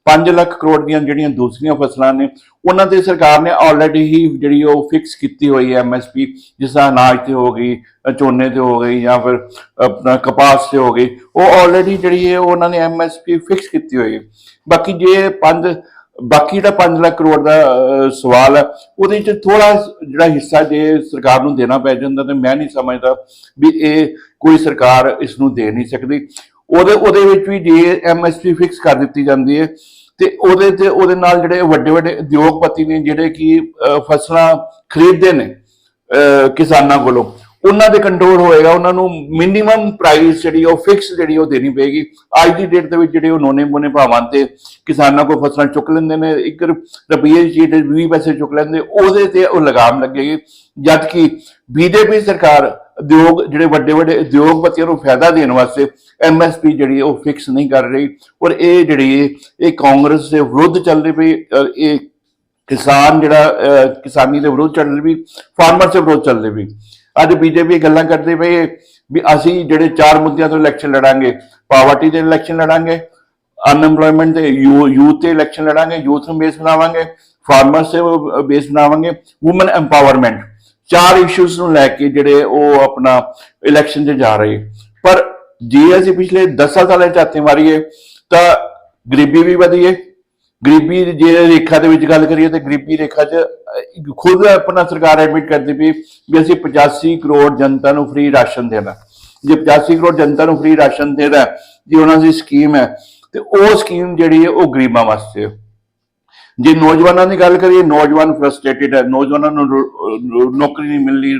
5 ਲੱਖ ਕਰੋੜ ਦੀਆਂ ਜਿਹੜੀਆਂ ਦੂਸਰੀਆਂ ਫਸਲਾਂ ਨੇ, ਉਹਨਾਂ ਤੇ ਸਰਕਾਰ ਨੇ ਆਲਰੇਡੀ ਹੀ ਜਿਹੜੀ ਉਹ ਫਿਕਸ ਕੀਤੀ ਹੋਈ ਹੈ ਐਮਐਸਪੀ ਜਿਸ ਤਰ੍ਹਾਂ ਅਨਾਜ ਤੇ ਹੋ ਗਈ ਝੋਨੇ ਤੇ ਹੋ ਗਈ ਜਾਂ ਫਿਰ ਆਪਣਾ ਕਪਾਸ ਤੇ ਹੋ ਗਈ, ਉਹ ਆਲਰੇਡੀ ਜਿਹੜੀ ਹੈ ਉਹ ਉਹਨਾਂ ਨੇ ਐਮਐਸਪੀ ਫਿਕਸ ਕੀਤੀ ਹੋਈ ਹੈ। ਬਾਕੀ ਜੇ ਪੰਜ, ਬਾਕੀ ਦਾ 5 ਲੱਖ ਕਰੋੜ ਦਾ ਸਵਾਲ ਹੈ, ਉਹਦੇ ਚ ਥੋੜਾ ਜਿਹੜਾ ਹਿੱਸਾ ਜੇ ਸਰਕਾਰ ਨੂੰ ਦੇਣਾ ਪੈ ਜਾਂਦਾ ਤੇ ਮੈਂ ਨਹੀਂ ਸਮਝਦਾ ਵੀ ਇਹ ਕੋਈ ਸਰਕਾਰ ਇਸ ਨੂੰ ਦੇ ਨਹੀਂ ਸਕਦੀ। ਉਹਦੇ ਉਹਦੇ ਵਿੱਚ ਵੀ ਜੇ ਐਮਐਸਪੀ ਫਿਕਸ ਕਰ ਦਿੱਤੀ ਜਾਂਦੀ ਹੈ ਤੇ ਉਹਦੇ ਤੇ ਉਹਦੇ ਨਾਲ ਜਿਹੜੇ ਵੱਡੇ ਵੱਡੇ ਉਦਯੋਗਪਤੀ ਨੇ ਜਿਹੜੇ ਕਿ ਫਸਲਾਂ ਖਰੀਦਦੇ ਨੇ ਕਿਸਾਨਾਂ ਕੋਲੋਂ, ਉਹਨਾਂ ਦੇ ਕੰਟਰੋਲ ਹੋਏਗਾ, ਉਹਨਾਂ ਨੂੰ ਮਿਨੀਮਮ ਪ੍ਰਾਈਸ ਜਿਹੜੀ ਉਹ ਫਿਕਸ ਜਿਹੜੀ ਉਹ ਦੇਣੀ ਪਏਗੀ। ਅੱਜ ਦੀ ਡੇਟ ਦੇ ਵਿੱਚ ਜਿਹੜੇ ਉਹ ਨੋਨੇ ਮੋਨੇ ਭਾਵਾਂ ਤੇ ਕਿਸਾਨਾਂ ਕੋਲ ਫਸਲਾਂ ਚੁੱਕ ਲੈਂਦੇ ਨੇ 1 ਰੁਪਏ ਦੀ ਚੀਜ਼ 20 ਪੈਸੇ ਚੁੱਕ ਲੈਂਦੇ, ਉਹਦੇ ਤੇ ਉਹ ਲਗਾਮ ਲੱਗੇਗੀ। ਜਦ ਕਿ ਬੀਜੇਪੀ ਸਰਕਾਰ ਉਦਯੋਗ, ਜਿਹੜੇ ਵੱਡੇ ਵੱਡੇ ਉਦਯੋਗਪਤੀਆਂ ਨੂੰ ਫਾਇਦਾ ਦੇਣ ਵਾਸਤੇ ਐਮਐਸਪੀ ਜਿਹੜੀ ਉਹ ਫਿਕਸ ਨਹੀਂ ਕਰ ਰਹੀ। ਔਰ ਇਹ ਜਿਹੜੀ ਇਹ ਕਾਂਗਰਸ ਦੇ ਵਿਰੁੱਧ ਚੱਲ ਰਹੀ ਪਈ ਇਹ ਕਿਸਾਨ ਜਿਹੜਾ ਕਿਸਾਨੀ ਦੇ ਵਿਰੁੱਧ ਚੱਲ ਰਹੀ ਵੀ ਫਾਰਮਰ ਦੇ ਵਿਰੁੱਧ ਚੱਲ ਰਹੀ ਵੀ ਅੱਜ ਬੀਜੇਪੀ ਗੱਲਾਂ ਕਰਦੇ ਪਈ ਹੈ ਵੀ ਅਸੀਂ ਜਿਹੜੇ ਚਾਰ ਮੁੱਦਿਆਂ ਤੋਂ ਇਲੈਕਸ਼ਨ ਲੜਾਂਗੇ ਪਾਵਰਟੀ ਦੇ ਇਲੈਕਸ਼ਨ ਲੜਾਂਗੇ ਅਨਐਮਪਲੋਇਮੈਂਟ ਤੇ ਯੂਥ ਤੇ ਇਲੈਕਸ਼ਨ ਲੜਾਂਗੇ ਯੂਥ ਨੂੰ ਬੇਸ ਬਣਾਵਾਂਗੇ ਫਾਰਮਰਸ ਤੇ ਬੇਸ ਬਣਾਵਾਂਗੇ ਔਮਨ ਐਮਪਾਵਰਮੈਂਟ ਚਾਰ ਇਸ਼ੂਜ਼ ਨੂੰ ਲੈ ਕੇ ਜਿਹੜੇ ਉਹ ਆਪਣਾ ਇਲੈਕਸ਼ਨ 'ਚ ਜਾ ਰਹੇ। ਪਰ ਜੇ ਅਸੀਂ ਪਿਛਲੇ 10 ਸਾਲਾਂ 'ਚ ਹੱਥੇ ਮਾਰੀਏ, ਤਾਂ ਗਰੀਬੀ ਵੀ ਵਧੀ ਹੈ ਗਰੀਬੀ ਜੇ ਰੇਖਾ ਦੇ ਵਿੱਚ ਗੱਲ ਕਰੀਏ, ਤੇ ਗਰੀਬੀ ਰੇਖਾ 'ਚ ਖੁਦ ਆਪਣਾ ਸਰਕਾਰ ਐਡਮਿਟ ਕਰਦੀ ਪਈ ਵੀ ਅਸੀਂ 85 ਕਰੋੜ ਜਨਤਾ ਨੂੰ ਫ੍ਰੀ ਰਾਸ਼ਨ ਦੇਣਾ। ਜੇ 85 ਕਰੋੜ ਜਨਤਾ ਨੂੰ ਫ੍ਰੀ ਰਾਸ਼ਨ ਦੇਣਾ, ਜੇ ਉਹਨਾਂ ਦੀ ਸਕੀਮ ਹੈ, ਤੇ ਉਹ ਸਕੀਮ ਜਿਹੜੀ ਹੈ, ਉਹ ਗਰੀਬਾਂ ਵਾਸਤੇ ਹੈ। ਜੇ ਨੌਜਵਾਨਾਂ ਦੀ ਗੱਲ ਕਰੀਏ, ਨੌਜਵਾਨ ਫਰਸਟ੍ਰੇਟਡ ਹੈ, ਨੌਜਵਾਨਾਂ ਨੂੰ ਰੋ- ਨੌਕਰੀ ਨਹੀਂ ਮਿਲਦੀ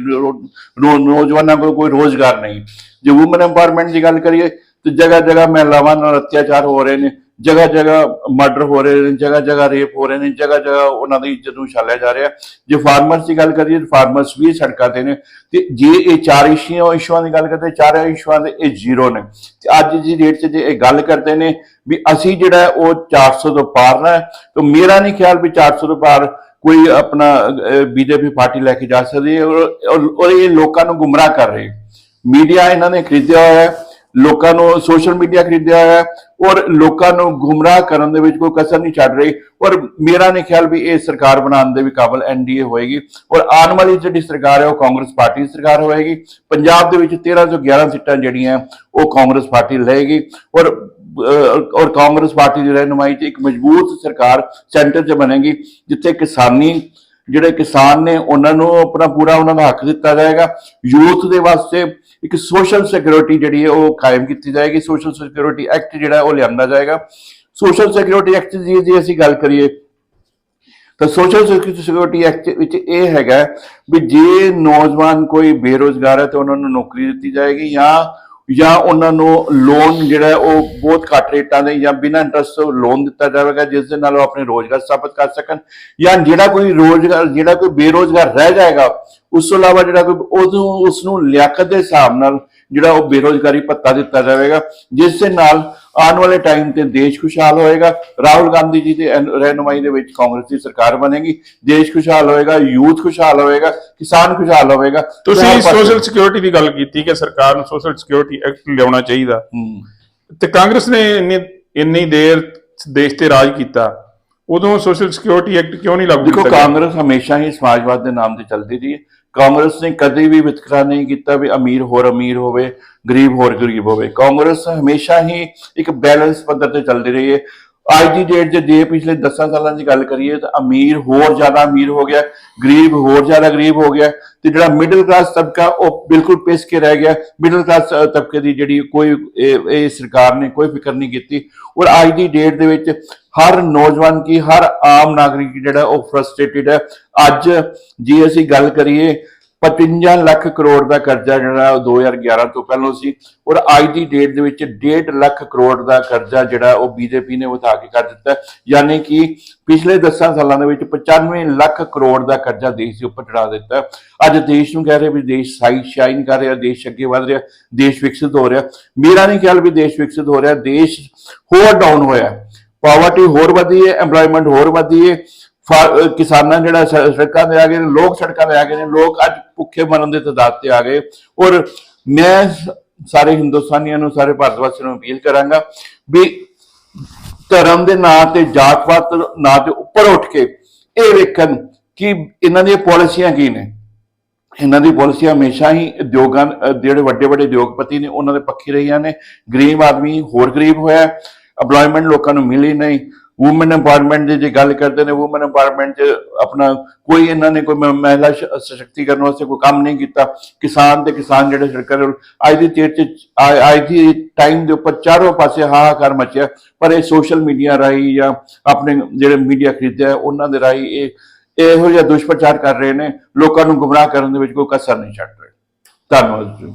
ਨੌਜਵਾਨਾਂ ਕੋਲ ਕੋਈ ਰੋਜ਼ਗਾਰ ਨਹੀਂ। ਜੇ ਔਮਨ ਐਮਪਾਵਰਮੈਂਟ ਦੀ ਗੱਲ ਕਰੀਏ, ਤੇ ਜਗ੍ਹਾ ਜਗ੍ਹਾ ਮਹਿਲਾਵਾਂ ਨਾਲ ਅਤਿਆਚਾਰ ਹੋ ਰਹੇ ਨੇ ਜਗ੍ਹਾ ਜਗ੍ਹਾ ਮਰਡਰ ਹੋ ਰਹੇ ਨੇ, ਜਗ੍ਹਾ ਜਗ੍ਹਾ ਰੇਪ ਹੋ ਰਹੇ ਨੇ, ਜਗ੍ਹਾ ਜਗ੍ਹਾ ਉਹਨਾਂ ਦੀ ਇੱਜ਼ਤ ਨੂੰ ਛਾਲਿਆ ਜਾ ਰਿਹਾ। ਜੇ ਫਾਰਮਰਸ ਦੀ ਗੱਲ ਕਰੀਏ ਫਾਰਮਰਸ ਵੀ ਸੜਕਾਂ ਤੇ ਨੇ। ਤੇ ਜੇ ਇਹ ਚਾਰ ਇਸ਼ੂਆਂ ਇਸ਼ੂਆਂ ਦੀ ਗੱਲ ਕਰਦੇ, ਚਾਰ ਇਸ਼ੂਆਂ ਦੇ ਇਹ ਜ਼ੀਰੋ ਨੇ। ਤੇ ਅੱਜ ਦੀ ਡੇਟ 'ਚ ਜੇ ਇਹ ਗੱਲ ਕਰਦੇ ਨੇ ਵੀ ਅਸੀਂ ਜਿਹੜਾ ਹੈ ਉਹ 400 ਤੋਂ ਪਾਰ ਨਾ ਤਾਂ ਮੇਰਾ ਨਹੀਂ ਖਿਆਲ ਵੀ 400 ਤੋਂ ਪਾਰ ਕੋਈ ਆਪਣਾ ਬੀਜੇਪੀ ਪਾਰਟੀ ਲੈ ਕੇ ਜਾ ਸਕਦੀ ਹੈ। ਔਰ ਔਰ- ਇਹ ਲੋਕਾਂ ਨੂੰ ਗੁੰਮਰਾਹ ਕਰ ਰਹੇ ਮੀਡੀਆ ਇਹਨਾਂ ਨੇ ਖਰੀਦਿਆ ਹੋਇਆ ਹੈ। ਲੋਕਾਂ ਨੂੰ ਸੋਸ਼ਲ ਮੀਡੀਆ ਖਰੀਦਿਆ ਹੋਇਆ ਔਰ ਲੋਕਾਂ ਨੂੰ ਗੁੰਮਰਾਹ ਕਰਨ ਦੇ ਵਿੱਚ ਕੋਈ ਕਸਰ ਨਹੀਂ ਛੱਡ ਰਹੀ ਔਰ ਮੇਰਾ ਨਹੀਂ ਖਿਆਲ ਵੀ ਇਹ ਸਰਕਾਰ ਬਣਾਉਣ ਦੇ ਵੀ ਕਾਬਲ ਐਨਡੀਏ ਹੋਏਗੀ ਔਰ ਆਉਣ ਵਾਲੀ ਜਿਹੜੀ ਸਰਕਾਰ ਹੈ ਉਹ ਕਾਂਗਰਸ ਪਾਰਟੀ ਦੀ ਸਰਕਾਰ ਹੋਏਗੀ। ਪੰਜਾਬ ਦੇ ਵਿੱਚ 13 ਤੋਂ 11 ਸੀਟਾਂ ਜਿਹੜੀਆਂ ਉਹ ਕਾਂਗਰਸ ਪਾਰਟੀ ਲਏਗੀ ਔਰ ਔਰ ਕਾਂਗਰਸ ਪਾਰਟੀ ਦੀ ਰਹਿਨੁਮਾਈ 'ਚ ਇੱਕ ਮਜ਼ਬੂਤ ਸਰਕਾਰ ਸੈਂਟਰ 'ਚ ਬਣੇਗੀ ਜਿੱਥੇ ਕਿਸਾਨੀ, ਜਿਹੜੇ ਕਿਸਾਨ ਨੇ ਉਹਨਾਂ ਨੂੰ ਆਪਣਾ ਪੂਰਾ ਉਹਨਾਂ ਦਾ ਹੱਕ ਦਿੱਤਾ ਜਾਏਗਾ। ਯੂਥ ਦੇ ਵਾਸਤੇ ਇੱਕ ਸੋਸ਼ਲ ਸਿਕਿਉਰਿਟੀ ਜਿਹੜੀ ਹੈ ਉਹ ਕਾਇਮ ਕੀਤੀ ਜਾਏਗੀ। ਸੋਸ਼ਲ ਸਿਕਿਉਰਿਟੀ ਐਕਟ ਜਿਹੜਾ ਉਹ ਲਿਆਂਦਾ ਜਾਏਗਾ। ਸੋਸ਼ਲ ਸਿਕਿਉਰਿਟੀ ਐਕਟ ਦੀ ਜੇ ਅਸੀਂ ਗੱਲ ਕਰੀਏ, ਤਾਂ ਸੋਸ਼ਲ ਸਿਕਿਉਰਿਟੀ ਐਕਟ ਵਿੱਚ ਇਹ ਹੈਗਾ ਵੀ ਜੇ ਨੌਜਵਾਨ ਕੋਈ ਬੇਰੋਜ਼ਗਾਰ ਹੈ, ਤਾਂ ਉਹਨਾਂ ਨੂੰ ਨੌਕਰੀ ਦਿੱਤੀ ਜਾਏਗੀ ਜਾਂ ਜਾਂ ਉਹਨਾਂ ਨੂੰ ਲੋਨ ਜਿਹੜਾ ਉਹ ਬਹੁਤ ਘੱਟ ਰੇਟਾਂ ਦੇ ਜਾਂ ਬਿਨਾਂ ਇੰਟਰਸਟ ਤੋਂ ਲੋਨ ਦਿੱਤਾ ਜਾਵੇਗਾ, ਜਿਸ ਦੇ ਨਾਲ ਉਹ ਆਪਣੇ ਰੋਜ਼ਗਾਰ ਸਥਾਪਿਤ ਕਰ ਸਕਣ। ਜਾਂ ਜਿਹੜਾ ਕੋਈ ਰੋਜ਼ਗਾਰ, ਜਿਹੜਾ ਕੋਈ ਬੇਰੋਜ਼ਗਾਰ ਰਹਿ ਜਾਏਗਾ, ਉਸ ਤੋਂ ਇਲਾਵਾ ਜਿਹੜਾ ਕੋਈ ਉਦੋਂ ਉਸ ਨੂੰ ਲਿਆਕਤ ਦੇ ਹਿਸਾਬ ਨਾਲ ਜਿਹੜਾ ਉਹ ਬੇਰੋਜ਼ਗਾਰੀ ਭੱਤਾ ਦਿੱਤਾ ਜਾਵੇਗਾ ਜਿਸ ਦੇ ਨਾਲ ਆਉਣ ਵਾਲੇ ਟਾਈਮ ਤੇ ਦੇਸ਼ ਖੁਸ਼ਹਾਲ ਹੋਏਗਾ। ਰਾਹੁਲ ਗਾਂਧੀ ਜੀ ਦੇ ਰਹਿਨੁਮਾਈ ਦੇ ਵਿੱਚ ਕਾਂਗਰਸ ਦੀ ਸਰਕਾਰ ਬਣੇਗੀ। ਦੇਸ਼ ਖੁਸ਼ਹਾਲ ਹੋਏਗਾ ਯੂਥ ਖੁਸ਼ਹਾਲ ਹੋਏਗਾ ਕਿਸਾਨ ਖੁਸ਼ਹਾਲ ਹੋਵੇਗਾ। ਤੁਸੀਂ ਸੋਸ਼ਲ ਸਿਕਿਉਰਿਟੀ ਦੀ ਗੱਲ ਕੀਤੀ ਕਿ ਸਰਕਾਰ ਨੂੰ ਸੋਸ਼ਲ ਸਿਕਿਉਰਿਟੀ ਐਕਟ ਲਿਆਉਣਾ ਚਾਹੀਦਾ। ਤੇ ਕਾਂਗਰਸ ਨੇ ਇੰਨੀ ਇੰਨੀ ਦੇਰ ਦੇਸ਼ ਤੇ ਰਾਜ ਕੀਤਾ। ਉਦੋਂ ਸੋਸ਼ਲ ਸਿਕਿਉਰਿਟੀ ਐਕਟ ਕਿਉਂ ਨਹੀਂ ਲਾਗੂ ਕੀਤਾ? ਕਾਂਗਰਸ ਹਮੇਸ਼ਾ ਹੀ ਸਮਾਜਵਾਦ ਦੇ ਨਾਮ ਤੇ ਚੱਲਦੀ ਰਹੀ ਹੈ। ਕਾਂਗਰਸ ਨੇ ਕਦੇ ਵੀ ਵਿਤਕਰਾ ਨਹੀਂ ਕੀਤਾ ਵੀ ਅਮੀਰ ਹੋਰ ਅਮੀਰ ਹੋਵੇ, ਗਰੀਬ ਹੋਰ ਗਰੀਬ ਹੋਵੇ। ਕਾਂਗਰਸ ਹਮੇਸ਼ਾ ਹੀ ਇੱਕ ਬੈਲੈਂਸ ਪੱਧਰ ਤੇ ਚੱਲਦੀ ਰਹੀ ਹੈ। ਅੱਜ ਦੀ ਡੇਟ 'ਚ ਜੇ ਪਿਛਲੇ 10 ਸਾਲਾਂ ਦੀ ਗੱਲ ਕਰੀਏ ਤਾਂ ਅਮੀਰ ਹੋਰ ਜ਼ਿਆਦਾ ਅਮੀਰ ਹੋ ਗਿਆ, ਗਰੀਬ ਹੋਰ ਜ਼ਿਆਦਾ ਗਰੀਬ ਹੋ ਗਿਆ ਤੇ ਜਿਹੜਾ ਮਿਡਲ ਕਲਾਸ ਤਬਕਾ ਉਹ ਬਿਲਕੁਲ ਪਿਸ ਕੇ ਰਹਿ ਗਿਆ। ਮਿਡਲ ਕਲਾਸ ਤਬਕੇ ਦੀ ਜਿਹੜੀ ਕੋਈ, ਇਹ ਇਹ ਸਰਕਾਰ ਨੇ ਕੋਈ ਫਿਕਰ ਨਹੀਂ ਕੀਤੀ। ਔਰ ਅੱਜ ਦੀ ਡੇਟ ਦੇ ਵਿੱਚ ਹਰ ਨੌਜਵਾਨ ਕੀ, ਹਰ ਆਮ ਨਾਗਰਿਕ ਜਿਹੜਾ ਉਹ ਫਰਸਟ੍ਰੇਟਿਡ ਹੈ। ਅੱਜ ਜੇ ਅਸੀਂ ਗੱਲ ਕਰੀਏ 55 ਲੱਖ ਕਰੋੜ ਦਾ ਕਰਜ਼ਾ ਜਿਹੜਾ ਉਹ 2011 ਤੋਂ ਪਹਿਲਾਂ ਸੀ ਔਰ ਅੱਜ ਦੀ ਡੇਟ ਦੇ ਵਿੱਚ 1.5 ਲੱਖ ਕਰੋੜ ਦਾ ਕਰਜ਼ਾ ਜਿਹੜਾ ਉਹ ਬੀਜੇਪੀ ਨੇ ਵਧਾ ਕੇ ਕਰ ਦਿੱਤਾ ਯਾਨੀ ਕਿ ਪਿਛਲੇ 10 ਸਾਲਾਂ ਦੇ ਵਿੱਚ 95 ਲੱਖ ਕਰੋੜ ਦਾ ਕਰਜ਼ਾ ਦੇਸ਼ ਦੇ ਉੱਪਰ ਚੜਾ ਦਿੱਤਾ ਅੱਜ ਦੇਸ਼ ਨੂੰ ਕਹਿ ਰਹੇ ਵੀ ਦੇਸ਼ ਸਾਈ ਸ਼ਾਈਨ ਕਰ ਰਿਹਾ, ਦੇਸ਼ ਅੱਗੇ ਵਧ ਰਿਹਾ, ਦੇਸ਼ ਵਿਕਸਿਤ ਹੋ ਰਿਹਾ। ਮੇਰਾ ਨਹੀਂ ਖਿਆਲ ਵੀ ਦੇਸ਼ ਵਿਕਸਿਤ ਹੋ ਰਿਹਾ, ਦੇਸ਼ ਹੋਰ ਡਾਊਨ ਹੋਇਆ ਪਾਵਰਟੀ ਹੋਰ ਵਧੀ ਹੈ, EMPLOYMENT ਹੋਰ ਵਧੀ ਹੈ। ਕਿਸਾਨਾਂ ਜਿਹੜਾ ਸੜਕਾਂ ਤੇ ਆ ਗਏ ਨੇ, ਲੋਕ ਸੜਕਾਂ ਤੇ ਆ ਗਏ ਨੇ, ਲੋਕ ਅੱਜ ਭੁੱਖੇ ਮਰਨ ਦੇ ਤਦਾਦ ਤੇ ਆ ਗਏ। ਔਰ ਮੈਂ ਸਾਰੇ ਹਿੰਦੁਸਤਾਨੀਆਂ ਨੂੰ, ਸਾਰੇ ਭਾਰਤ ਵਾਸੀਆਂ ਨੂੰ ਅਪੀਲ ਕਰਾਂਗਾ ਵੀ ਧਰਮ ਦੇ ਨਾਂ ਤੇ, ਜਾਤ-ਪਾਤ ਨਾਂ ਤੇ ਉੱਪਰ ਉੱਠ ਕੇ ਇਹ ਵੇਖਣ ਕਿ ਇਹਨਾਂ ਦੀਆਂ ਪਾਲਿਸੀਆਂ ਕੀ ਨੇ। ਇਹਨਾਂ ਦੀ ਪਾਲਿਸੀਆਂ ਹਮੇਸ਼ਾ ਹੀ ਉਦਯੋਗਾਂ, ਜਿਹੜੇ ਵੱਡੇ ਵੱਡੇ ਉਦਯੋਗਪਤੀ ਨੇ, ਉਹਨਾਂ ਦੇ ਪੱਖੀ ਰਹੀਆਂ ਨੇ। ਗਰੀਬ ਆਦਮੀ ਹੋਰ ਗਰੀਬ ਹੋਇਆ EMPLOYMENT ਲੋਕਾਂ ਨੂੰ ਮਿਲੀ ਨਹੀਂ। ਔਮਨ EMPOWERMENT ਦੀ ਜੇ ਗੱਲ ਕਰਦੇ ਨੇ ਔਮਨ EMPOWERMENT 'ਚ ਆਪਣਾ ਕੋਈ ਇਹਨਾਂ ਨੇ ਕੋਈ ਮ- ਮਹਿਲਾ ਸਸ਼ਕਤੀਕਰਨ ਵਾਸਤੇ ਕੋਈ ਕੰਮ ਨਹੀਂ ਕੀਤਾ। ਕਿਸਾਨ ਤੇ ਕਿਸਾਨ ਜਿਹੜੇ ਸਰਕਾਰ ਅੱਜ ਦੀ ਡੇਟ 'ਚ, ਅੱਜ ਦੀ ਟਾਈਮ ਦੇ ਉੱਪਰ ਚਾਰੋਂ ਪਾਸੇ ਹਾਹਾਕਾਰ ਮਚਿਆ। ਪਰ ਇਹ ਸੋਸ਼ਲ ਮੀਡੀਆ ਰਾਹੀਂ ਜਾਂ ਆਪਣੇ ਜਿਹੜੇ ਮੀਡੀਆ ਖਰੀਦਿਆ ਉਹਨਾਂ ਦੇ ਰਾਹੀਂ ਇਹ, ਇਹੋ ਜਿਹਾ ਦੁਸ਼ਪ੍ਰਚਾਰ ਕਰ ਰਹੇ ਨੇ। ਲੋਕਾਂ ਨੂੰ ਗੁੰਮਰਾਹ ਕਰਨ ਦੇ ਵਿੱਚ ਕੋਈ ਕਸਰ ਨਹੀਂ ਛੱਡ ਰਹੇ। ਧੰਨਵਾਦ ਜੀ।